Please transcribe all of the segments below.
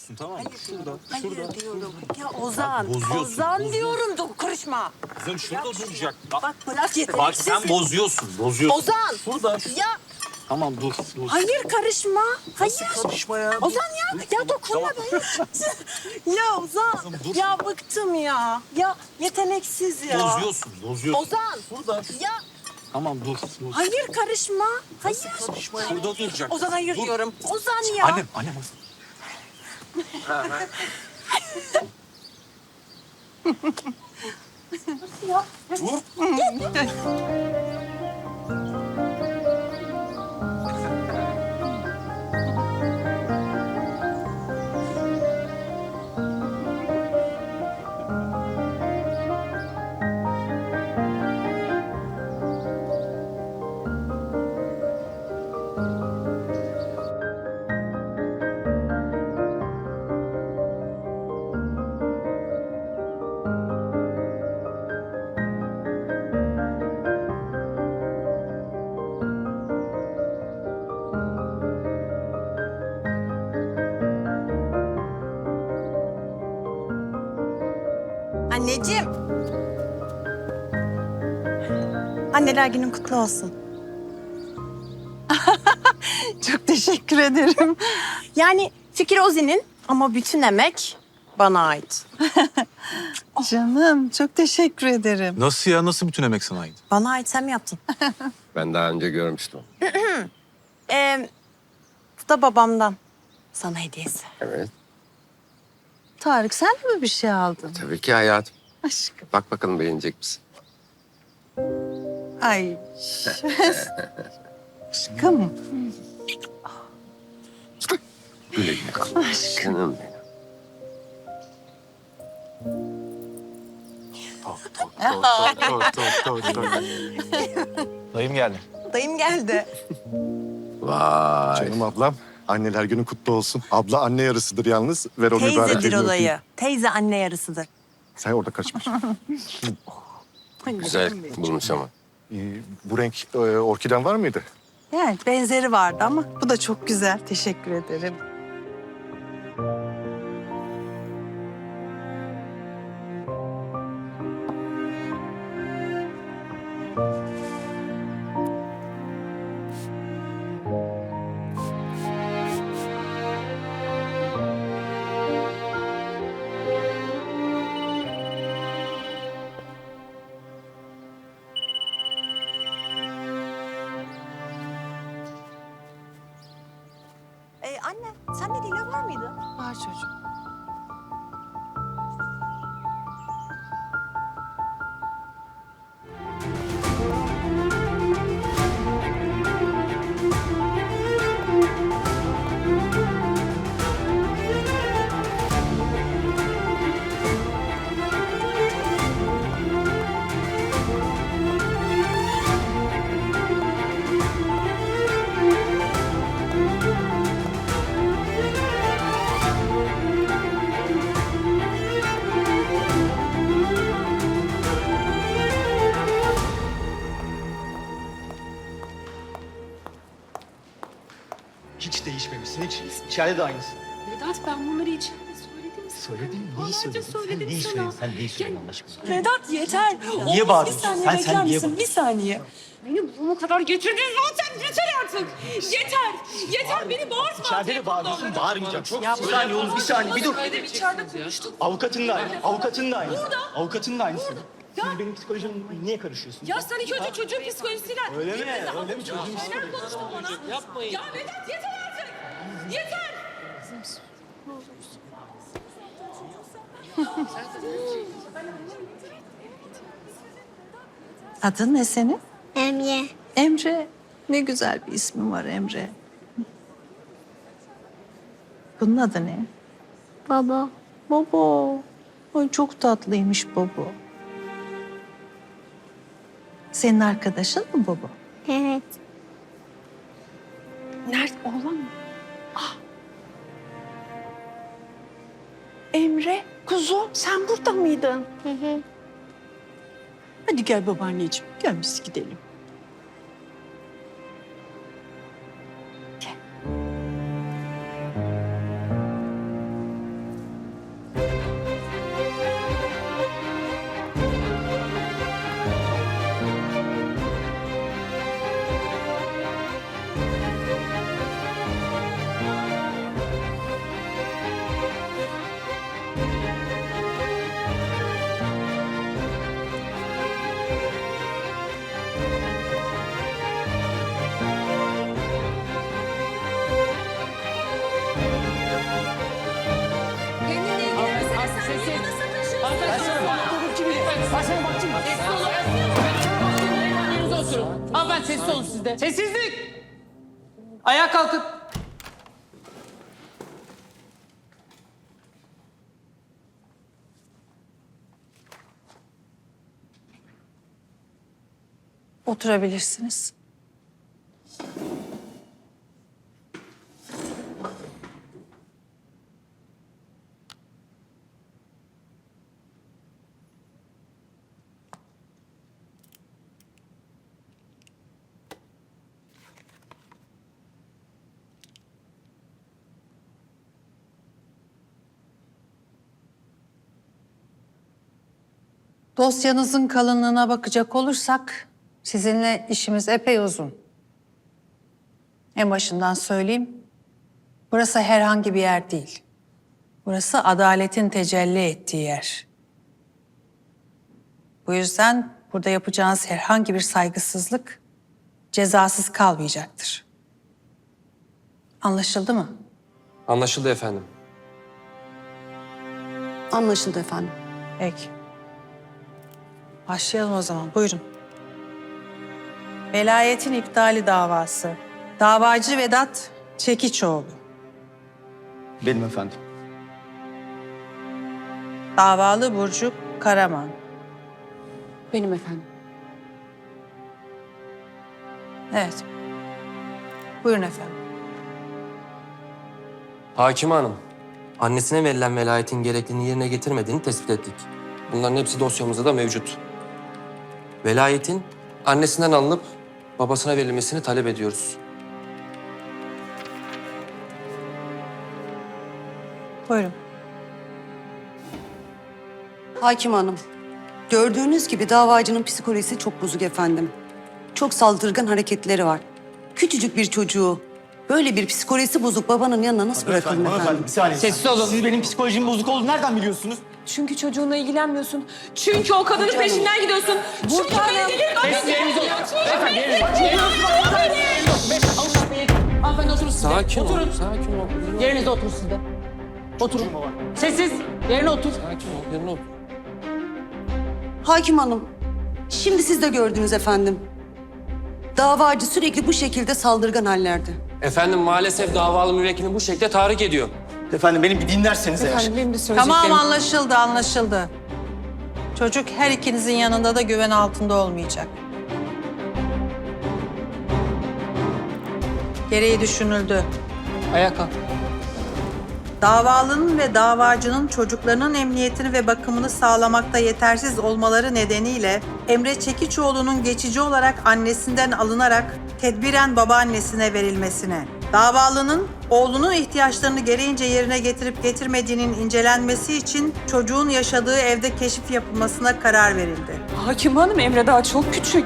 musun tamam mı? Şurada, Hayır şurada. diyorum. Ya Ozan, bozuyorsun, Ozan bozuyorsun. diyorum. Dur karışma. Kızım şurada şunu. duracak. Bak bırak yeter. Bak sen bozuyorsun, bozuyorsun. Ozan. Şurada. şu- Ya Tamam dur, dur. hayır karışma. Hayır. Karışma ya. dur. Ozan ya, ya dokunma be. ya Ozan, Kızım, dur. ya bıktım ya. Ya yeteneksiz ya. Bozuyorsun, bozuyorsun. Ozan, Şurada. şu- ya Tamam dur, dur. hayır karışma. Hayır. Şurada duracak. Ozan hayır Dur. diyorum. Ozan ya. Annem, annem. Dur. Anneciğim. Anneler günün kutlu olsun. Çok teşekkür ederim. Yani fikir Ozi'nin ama bütün emek bana ait. Canım çok teşekkür ederim. Nasıl ya? Nasıl bütün emek sana ait? Bana ait sen mi yaptın? Ben daha önce görmüştüm. Ee, bu da babamdan. Sana hediyesi. Evet. Tarık sen de mi bir şey aldın? Tabii ki hayatım. Aşkım. Bak bakalım beğenecek misin? Ay. Aşkım. Güle güle kal. Aşkım. Canım benim. Dayım geldi. Dayım geldi. Vay. Canım ablam. Anneler günü kutlu olsun. Abla anne yarısıdır yalnız. Ver o mübarek Teyzedir elini o öpeyim. dayı. Teyze anne yarısıdır. Sen orada karışma. Güzel bulmuş ama. Ee, bu renk e, orkiden var mıydı? Yani benzeri vardı ama bu da çok güzel. Teşekkür ederim. İçeride de aynısın. Vedat ben bunları içeride söyledim sana. Söyledin mi? Neyi Defalarca söyledin? Sen söyledim neyi sana. söyledin? Sen neyi söyledin Allah aşkına? Vedat yeter. Niye bağırıyorsun? Bir saniye Sen- bekler sen niye misin? Bir saniye. Beni burama kadar getirdin zaten. Yeter artık. Yeter. Yeter. Beni bağırtma. İçeride de bağırıyorsun, bağırmayacaksın. bir saniye oğlum, bir saniye, bir dur. Söyledim içeride konuştuk. Avukatın da aynı, avukatın da aynı. Burada. Avukatın da aynısı. Şimdi benim psikolojime niye karışıyorsun? Ya sen ilk önce çocuğun psikolojisiyle. Öyle mi? Öyle mi? Çocuğun Neler konuştun bana? Yapmayın. Ya Vedat yeter artık. Yeter. Adın ne senin? Emre. Emre. Ne güzel bir ismin var Emre. Bunun adı ne? Baba. Bobo. Ay çok tatlıymış Bobo. Senin arkadaşın mı Bobo? Evet. Nerede? Oğlan mı? Emre, kuzum sen burada mıydın? Hı hı. Hadi gel babaanneciğim, gel biz gidelim. Sessizlik. Ayağa kalkın. Oturabilirsiniz. Dosyanızın kalınlığına bakacak olursak sizinle işimiz epey uzun. En başından söyleyeyim. Burası herhangi bir yer değil. Burası adaletin tecelli ettiği yer. Bu yüzden burada yapacağınız herhangi bir saygısızlık cezasız kalmayacaktır. Anlaşıldı mı? Anlaşıldı efendim. Anlaşıldı efendim. Peki. Başlayalım o zaman. Buyurun. Velayetin iptali davası. Davacı Vedat Çekiçoğlu. Benim efendim. Davalı Burcu Karaman. Benim efendim. Evet. Buyurun efendim. Hakim Hanım, annesine verilen velayetin gerekliliğini yerine getirmediğini tespit ettik. Bunların hepsi dosyamızda da mevcut. Velayetin annesinden alınıp babasına verilmesini talep ediyoruz. Buyurun. Hakim Hanım, gördüğünüz gibi davacının psikolojisi çok bozuk efendim. Çok saldırgan hareketleri var. Küçücük bir çocuğu böyle bir psikolojisi bozuk babanın yanına nasıl bırakırım efendim? Hanımefendi bir saniye. Sessiz olun. Siz benim psikolojim bozuk olduğunu nereden biliyorsunuz? Çünkü çocuğunla ilgilenmiyorsun. Çünkü o kadının peşinden gidiyorsun. Çünkü beni oturun. Oturun. Oturun. Bey. Hanımefendi oturun siz de. Sakin Oturun. ol, sakin ol. Yerinize oturun siz de. Oturun. Sessiz. Yerine otur. Sakin ol, yerine otur. Hakim Hanım, şimdi siz de gördünüz efendim. Davacı sürekli bu şekilde saldırgan hallerde. Efendim maalesef davalı müvekkilini bu şekilde tahrik ediyor. Efendim beni bir dinlerseniz eğer. Efendim benim de söyleyeceklerim. Tamam anlaşıldı anlaşıldı. Çocuk her ikinizin yanında da güven altında olmayacak. Gereği düşünüldü. Ayağa kalk. Davalının ve davacının çocuklarının emniyetini ve bakımını sağlamakta yetersiz olmaları nedeniyle Emre Çekiçoğlu'nun geçici olarak annesinden alınarak tedbiren babaannesine verilmesine, davalının oğlunun ihtiyaçlarını gereğince yerine getirip getirmediğinin incelenmesi için çocuğun yaşadığı evde keşif yapılmasına karar verildi. Hakim Hanım Emre daha çok küçük.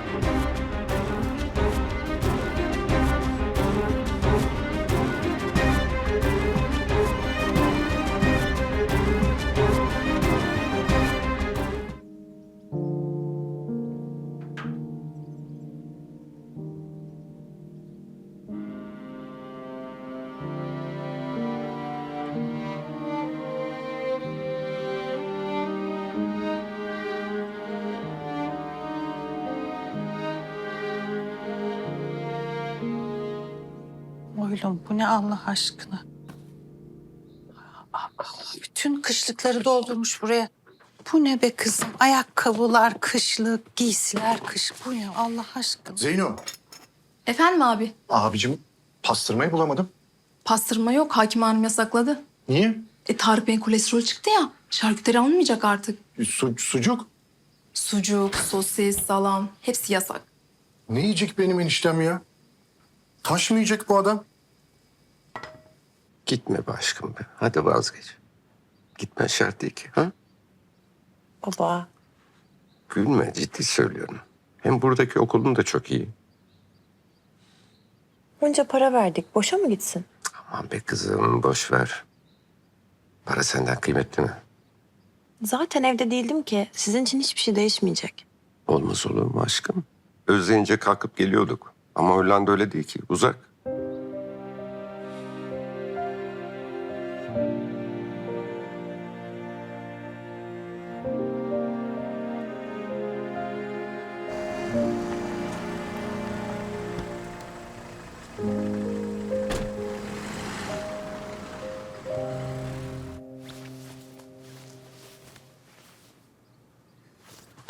Oğlum bu ne Allah aşkına? Allah, bütün kışlıkları doldurmuş buraya. Bu ne be kızım? Ayakkabılar kışlık, giysiler kış. Bu ne Allah aşkına? Zeyno. Efendim abi? Abicim pastırmayı bulamadım. Pastırma yok. Hakim Hanım yasakladı. Niye? E Tarık Bey'in kolesterol çıktı ya. Şarküteri alınmayacak artık. Su- sucuk. Sucuk, sosis, salam hepsi yasak. Ne yiyecek benim eniştem ya? Taş mı yiyecek bu adam? Gitme be aşkım be. Hadi vazgeç. Gitmen şart değil ki. Ha? Baba. Gülme ciddi söylüyorum. Hem buradaki okulun da çok iyi. Onca para verdik. Boşa mı gitsin? Aman be kızım boş ver. Para senden kıymetli mi? Zaten evde değildim ki. Sizin için hiçbir şey değişmeyecek. Olmaz olur mu aşkım? Özleyince kalkıp geliyorduk. Ama Hollanda öyle değil ki. Uzak.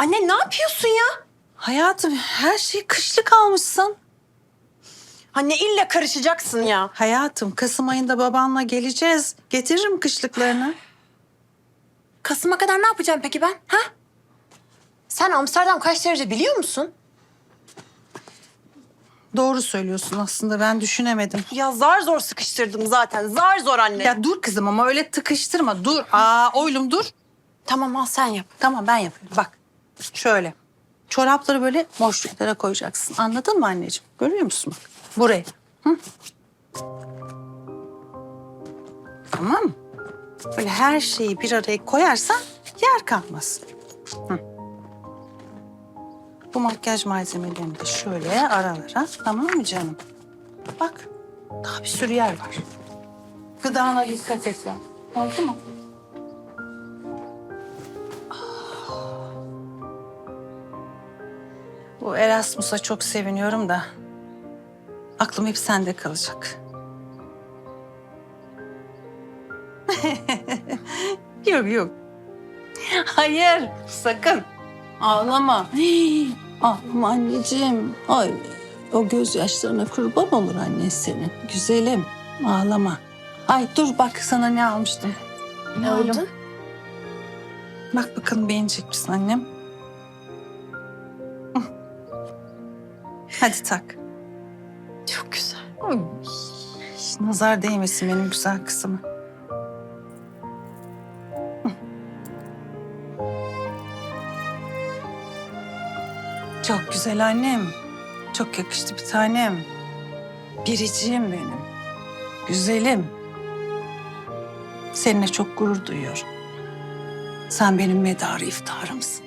Anne ne yapıyorsun ya? Hayatım her şeyi kışlık almışsın. Anne illa karışacaksın ya. Hayatım Kasım ayında babanla geleceğiz. Getiririm kışlıklarını. Kasım'a kadar ne yapacağım peki ben? Ha? Sen Amsterdam kaç derece biliyor musun? Doğru söylüyorsun aslında ben düşünemedim. Ya zar zor sıkıştırdım zaten. Zar zor anne. Ya dur kızım ama öyle tıkıştırma. Dur. Aa oylum dur. Tamam al sen yap. Tamam ben yapıyorum. Bak şöyle. Çorapları böyle boşluklara koyacaksın. Anladın mı anneciğim? Görüyor musun bak? Buraya. Hı? Tamam? Böyle her şeyi bir araya koyarsan yer kalmaz. Hı. Bu makyaj malzemelerini de şöyle aralara. Tamam mı canım? Bak daha bir sürü yer var. Gıdana dikkat et ya. Oldu mu? Bu Erasmus'a çok seviniyorum da aklım hep sende kalacak. yok yok. Hayır sakın. Ağlama. Hii, Ağlama anneciğim. Ay o gözyaşlarına kurban olur annen senin. Güzelim ağlama. Ay dur bak sana ne almıştım. Ne oldu? Bak bakalım beğenecek misin annem? Hadi tak. Çok güzel. Oy. Nazar değmesin benim güzel kızıma. Çok güzel annem. Çok yakıştı bir tanem. Biriciğim benim. Güzelim. Seninle çok gurur duyuyorum. Sen benim medarı iftarımsın.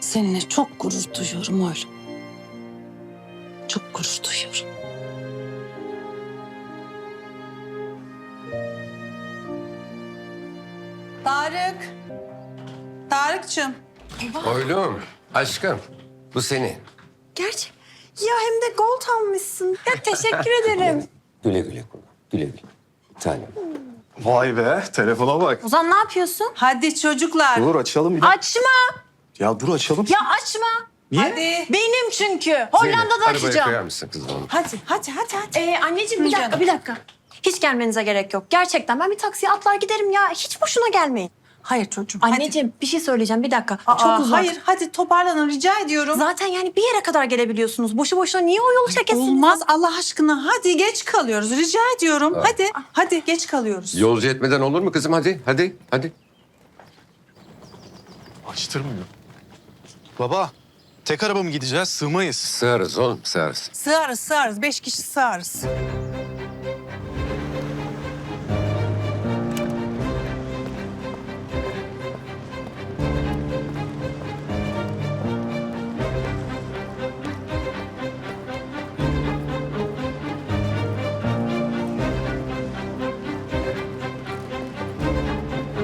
Seninle çok gurur duyuyorum oğlum. Çok gurur duyuyorum. Tarık. Tarık'cığım. Oğlum, aşkım bu senin. Gerçek. Ya hem de gold almışsın. Ya teşekkür ederim. Güle güle kullan. Güle güle. Bir tanem. Vay be telefona bak. Ozan ne yapıyorsun? Hadi çocuklar. Dur açalım bir dakika. Açma. Ya dur açalım. Ya açma. Niye? Hadi. Benim çünkü. Hollanda'da Zeynep, arabaya açacağım. koyar mısın kızım onu? Hadi, hadi, hadi, hadi. Ee, anneciğim bir dakika, canım. bir dakika. Hiç gelmenize gerek yok. Gerçekten ben bir taksiye atlar giderim ya. Hiç boşuna gelmeyin. Hayır çocuğum. hadi. Anneciğim bir şey söyleyeceğim bir dakika. Aa, Çok uzak. Hayır, hadi toparlanın rica ediyorum. Zaten yani bir yere kadar gelebiliyorsunuz. Boşu boşuna niye o yolu çekesiniz? Olmaz Allah aşkına. Hadi geç kalıyoruz. Rica ediyorum. Hadi, hadi geç kalıyoruz. Yolcu etmeden olur mu kızım? Hadi, hadi, hadi. Açtırmıyor. Baba tek araba mı gideceğiz? Sığmayız. Sığarız oğlum, sığarız. Sığarız, sığarız. Beş kişi sığarız.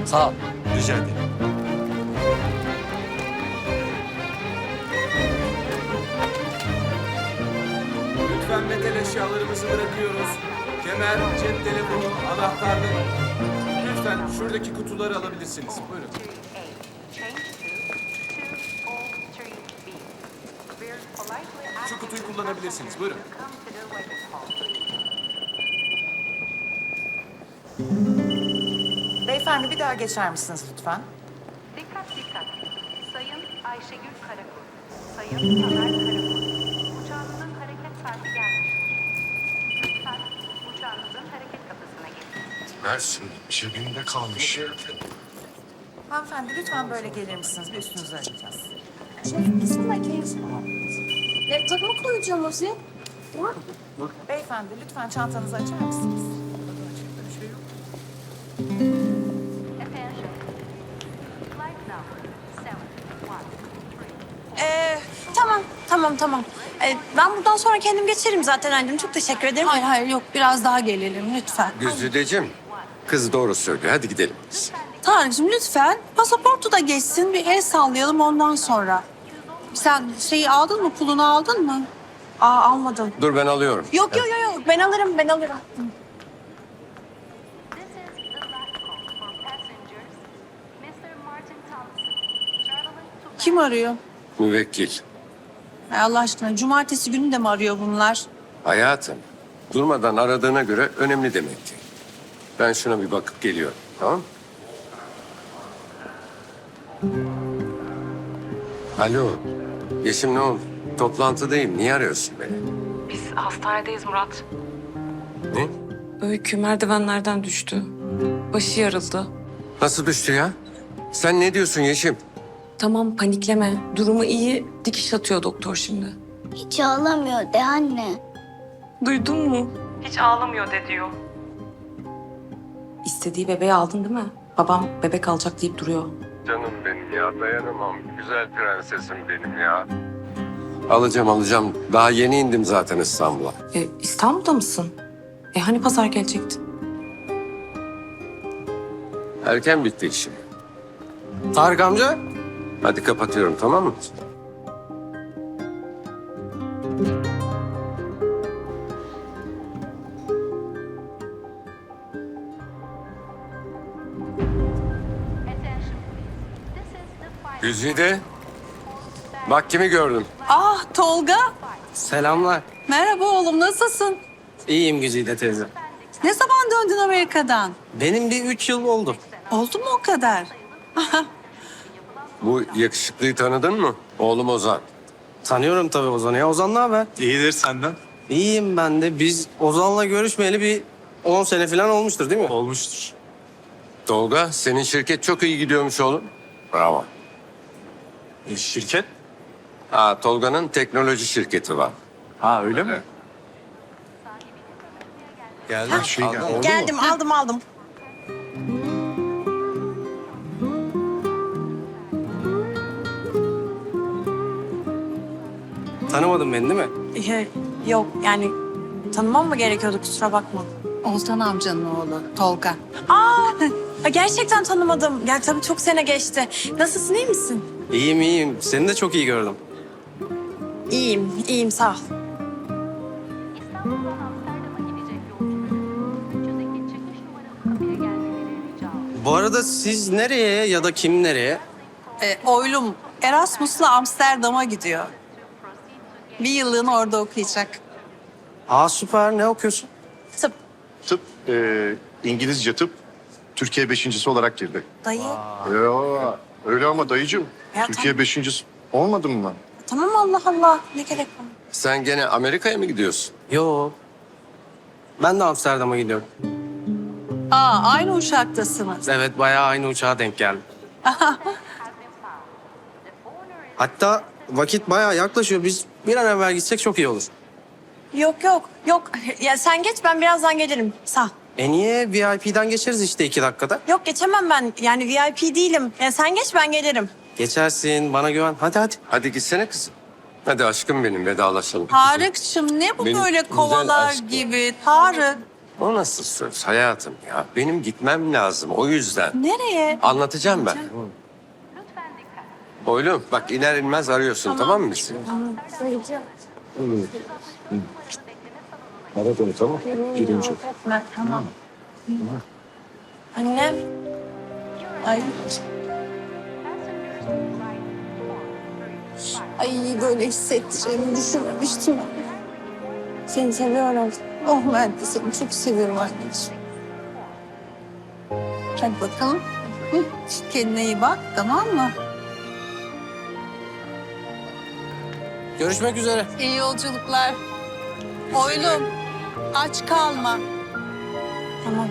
Sağ ol. Rica ederim. Eşyalarımızı bırakıyoruz. Kemer, cep telefonu, anahtarlık. Lütfen şuradaki kutuları alabilirsiniz. Buyurun. Şu kutuyu kullanabilirsiniz. Buyurun. Beyefendi bir daha geçer misiniz lütfen? Dikkat dikkat. Sayın Ayşegül Karakul, Sayın Tamer Karakul. Uçağınızın hareket saati gelmiştir. Lütfen uçağınızın hareket kapısına Mersin, cebimde kalmış. Hanımefendi lütfen böyle gelir misiniz? Bir üstünüzü arayacağız. Laptopumu koyacağım o zaman. Beyefendi lütfen çantanızı açar mısınız? Attention. Flight number 713. Ee, tamam, tamam, tamam. Ee, ben buradan sonra kendim geçerim zaten anneciğim. Çok teşekkür ederim. Hayır hayır yok biraz daha gelelim lütfen. Güzideciğim, kız doğru söylüyor. Hadi gidelim. Tarık'cığım lütfen pasaportu da geçsin bir el sallayalım ondan sonra. Sen şeyi aldın mı pulunu aldın mı? Aa almadım. Dur ben alıyorum. Yok yok yok yok ben alırım ben alırım. Kim arıyor? Müvekkil. Ay Allah aşkına cumartesi günü de mi arıyor bunlar? Hayatım, durmadan aradığına göre önemli demekti. Ben şuna bir bakıp geliyorum, tamam Alo, Yeşim ne oldu? Toplantıdayım, niye arıyorsun beni? Biz hastanedeyiz Murat. Ne? Öykü merdivenlerden düştü. Başı yarıldı. Nasıl düştü ya? Sen ne diyorsun Yeşim? Tamam panikleme. Durumu iyi. Dikiş atıyor doktor şimdi. Hiç ağlamıyor de anne. Duydun mu? Hiç ağlamıyor de diyor. İstediği bebeği aldın değil mi? Babam bebek alacak deyip duruyor. Canım benim ya, dayanamam. Güzel prensesim benim ya. Alacağım, alacağım. Daha yeni indim zaten İstanbul'a. E, İstanbul'da mısın? E hani pazar gelecektin? Erken bitti işim. Tarık amca. Hadi kapatıyorum, tamam mı? Güzide. Bak kimi gördüm. Ah Tolga. Selamlar. Merhaba oğlum nasılsın? İyiyim Güzide teyze. Ne zaman döndün Amerika'dan? Benim bir üç yıl oldu. Oldu mu o kadar? Bu yakışıklıyı tanıdın mı? Oğlum Ozan. Tanıyorum tabii Ozan'ı ya. Ozan ne haber? İyidir senden. İyiyim ben de. Biz Ozan'la görüşmeyeli bir 10 sene falan olmuştur değil mi? Olmuştur. Tolga, senin şirket çok iyi gidiyormuş oğlum. Bravo. E, şirket? Ha, Tolga'nın teknoloji şirketi var. Ha öyle mi? Geldi. Şey geldi. Mı? Geldim aldım aldım. Tanımadın beni değil mi? Yok yani tanımam mı gerekiyordu kusura bakma. Oltan amcanın oğlu Tolga. Aa, gerçekten tanımadım. Yani tabii çok sene geçti. Nasılsın iyi misin? İyiyim iyiyim. Seni de çok iyi gördüm. İyiyim, iyiyim sağ ol. İstanbul'dan Amsterdam'a gidecek yolcuların 302 çıkış numaralı kapıya gelmeleri rica olunur. Bu arada siz nereye ya da kim nereye? E, oylum Erasmus'la Amsterdam'a gidiyor. Bir yıllığını orada okuyacak. Aa süper. Ne okuyorsun? Tıp, Tıp, e, İngilizce tıp Türkiye beşincisi olarak girdi. dayı. Ya, öyle ama dayıcığım. Ya, Türkiye beşincisi olmadın mı? Tamam Allah Allah. Ne gerek var? Sen gene Amerika'ya mı gidiyorsun? Yo. Ben de Amsterdam'a gidiyorum. Aa aynı uçaktasınız. Evet bayağı aynı uçağa denk geldim. Hatta vakit bayağı yaklaşıyor. Biz bir an evvel gitsek çok iyi olur. Yok yok yok. Ya sen geç ben birazdan gelirim. Sağ ol. E niye? VIP'den geçeriz işte iki dakikada. Yok geçemem ben. Yani VIP değilim. Ya sen geç ben gelirim. Geçersin. Bana güven. Hadi hadi. Hadi gitsene kızım. Hadi aşkım benim vedalaşalım. Tarık'cığım ne bu Benim böyle güzel kovalar aşkım. gibi? Tarık. O nasıl söz hayatım ya? Benim gitmem lazım o yüzden. Nereye? Anlatacağım ben. Oğlum bak iner inmez arıyorsun tamam, mı bizi? Evet onu tamam. Girince. Tamam. Annem. Ay. Ay böyle hissettireceğimi düşünmemiştim. Seni seviyorum. Oh ben de seni çok seviyorum anneciğim. Hadi bakalım. Hı, Kendine iyi bak tamam mı? Görüşmek üzere. İyi yolculuklar. Oylum aç kalma. Tamam.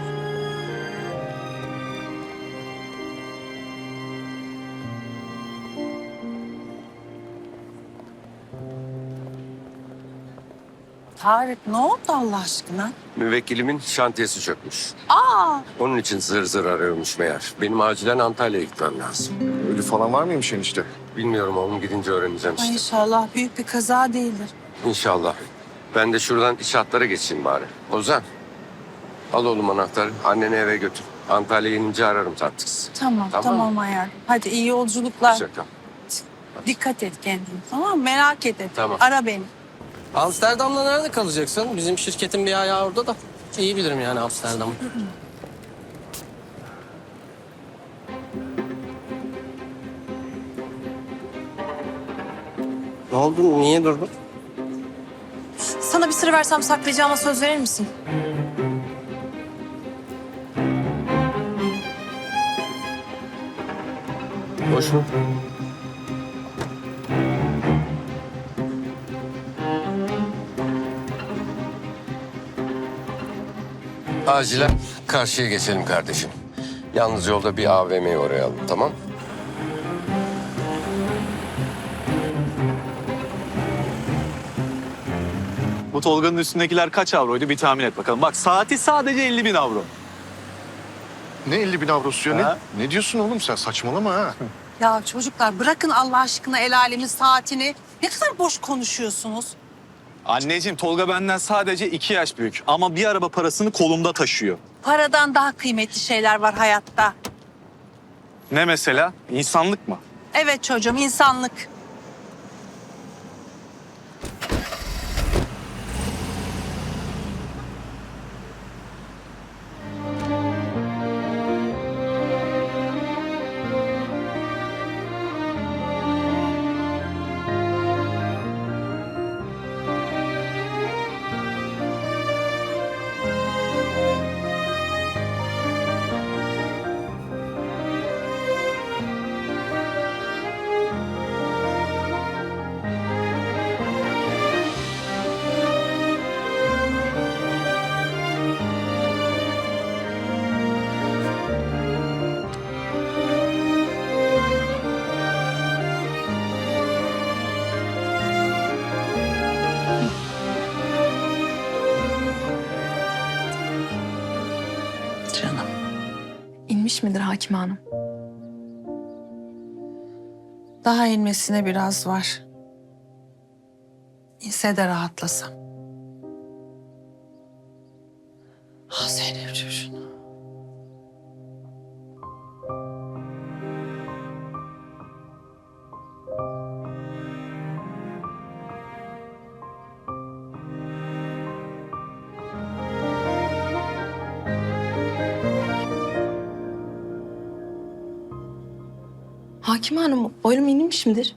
Tarık ne oldu Allah aşkına? Müvekkilimin şantiyesi çökmüş. Aa Onun için zır zır arıyormuş meğer. Benim acilen Antalya'ya gitmem lazım. Ölü falan var mıymış enişte? Bilmiyorum oğlum gidince öğreneceğim ay işte. inşallah büyük bir kaza değildir. İnşallah. Ben de şuradan iş hatlara geçeyim bari. Ozan. Al oğlum anahtarı. Anneni eve götür. Antalya'ya inince ararım tatlısız. Tamam Tamam tamam, mı? hayatım. Hadi iyi yolculuklar. Hoşça kal. Dikkat et kendine tamam mı? Merak et. Tamam. Ara beni. Amsterdam'da nerede kalacaksın? Bizim şirketin bir ayağı orada da. İyi bilirim yani Amsterdam'ı. Ne oldu? Niye durdun? Sana bir sır versem saklayacağıma söz verir misin? Boş mu? Acilen karşıya geçelim kardeşim. Yalnız yolda bir AVM'ye uğrayalım tamam? Bu Tolga'nın üstündekiler kaç avroydu bir tahmin et bakalım. Bak saati sadece 50 bin avro. Ne 50 bin avrosu ya? Ha? Ne, ne diyorsun oğlum sen? Saçmalama ha. Ya çocuklar bırakın Allah aşkına el alemin saatini. Ne kadar boş konuşuyorsunuz. Anneciğim Tolga benden sadece iki yaş büyük ama bir araba parasını kolumda taşıyor. Paradan daha kıymetli şeyler var hayatta. Ne mesela? İnsanlık mı? Evet çocuğum insanlık. İnmiş midir Hakime Hanım? Daha inmesine biraz var. İnse de rahatlasam. Ah Zeynep'ciğim şunu. Hakime Hanım boylum inmiş midir?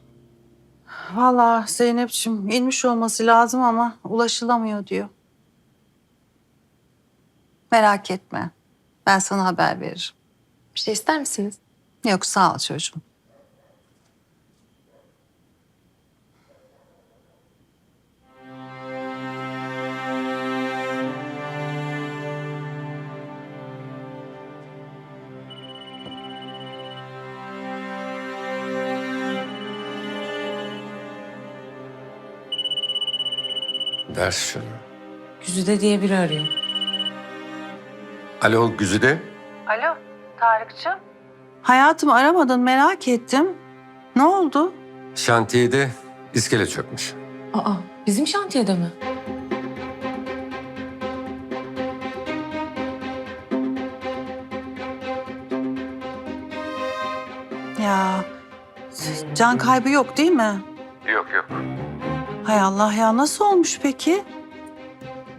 Vallahi Zeynep'ciğim inmiş olması lazım ama ulaşılamıyor diyor. Merak etme. Ben sana haber veririm. Bir şey ister misiniz? Yok sağ ol çocuğum. Ver şunu. Güzide diye biri arıyor. Alo Güzide. Alo Tarık'cığım. Hayatım aramadın merak ettim. Ne oldu? Şantiyede iskele çökmüş. Aa bizim şantiyede mi? Ya can kaybı yok değil mi? Hay Allah ya nasıl olmuş peki?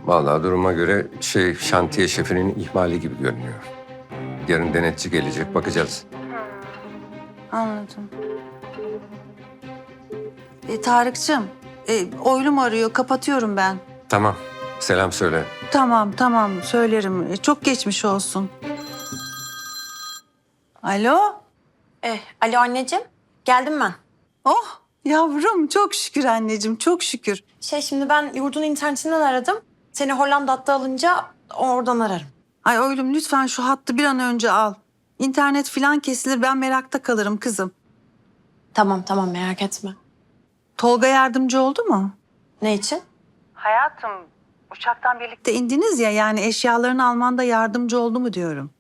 Vallahi duruma göre şey şantiye şefinin ihmali gibi görünüyor. Yarın denetçi gelecek bakacağız. Anladım. E, Tarık'cığım e, oylum arıyor kapatıyorum ben. Tamam. Selam söyle. Tamam tamam söylerim. E, çok geçmiş olsun. Alo? Eh, alo anneciğim. Geldim ben. Oh yavrum çok şükür anneciğim çok şükür. Şey şimdi ben yurdun internetinden aradım. Seni Hollanda hattı alınca oradan ararım. Ay oylum lütfen şu hattı bir an önce al. İnternet filan kesilir ben merakta kalırım kızım. Tamam tamam merak etme. Tolga yardımcı oldu mu? Ne için? Hayatım uçaktan birlikte indiniz ya yani eşyalarını almanda yardımcı oldu mu diyorum.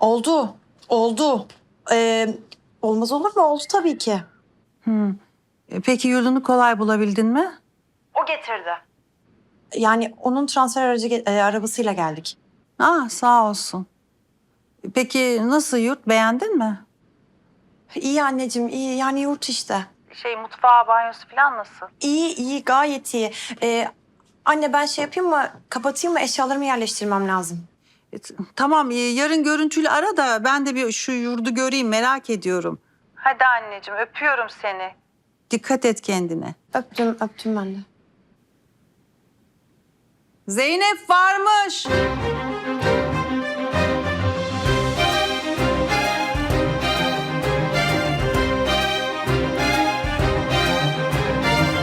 Oldu. Oldu. Ee, olmaz olur mu? Oldu tabii ki. Hı. E, Peki yurdunu kolay bulabildin mi? O getirdi. Yani onun transfer aracı e, arabasıyla geldik. Ah sağ olsun. Peki nasıl yurt beğendin mi? İyi anneciğim iyi yani yurt işte. Şey mutfağı banyosu falan nasıl? İyi iyi gayet iyi. Ee, anne ben şey yapayım mı kapatayım mı eşyalarımı yerleştirmem lazım. E, t- Tamam e, yarın görüntülü ara da ben de bir şu yurdu göreyim merak ediyorum. Hadi anneciğim öpüyorum seni. Dikkat et kendine. Öptüm, öptüm ben de. Zeynep varmış.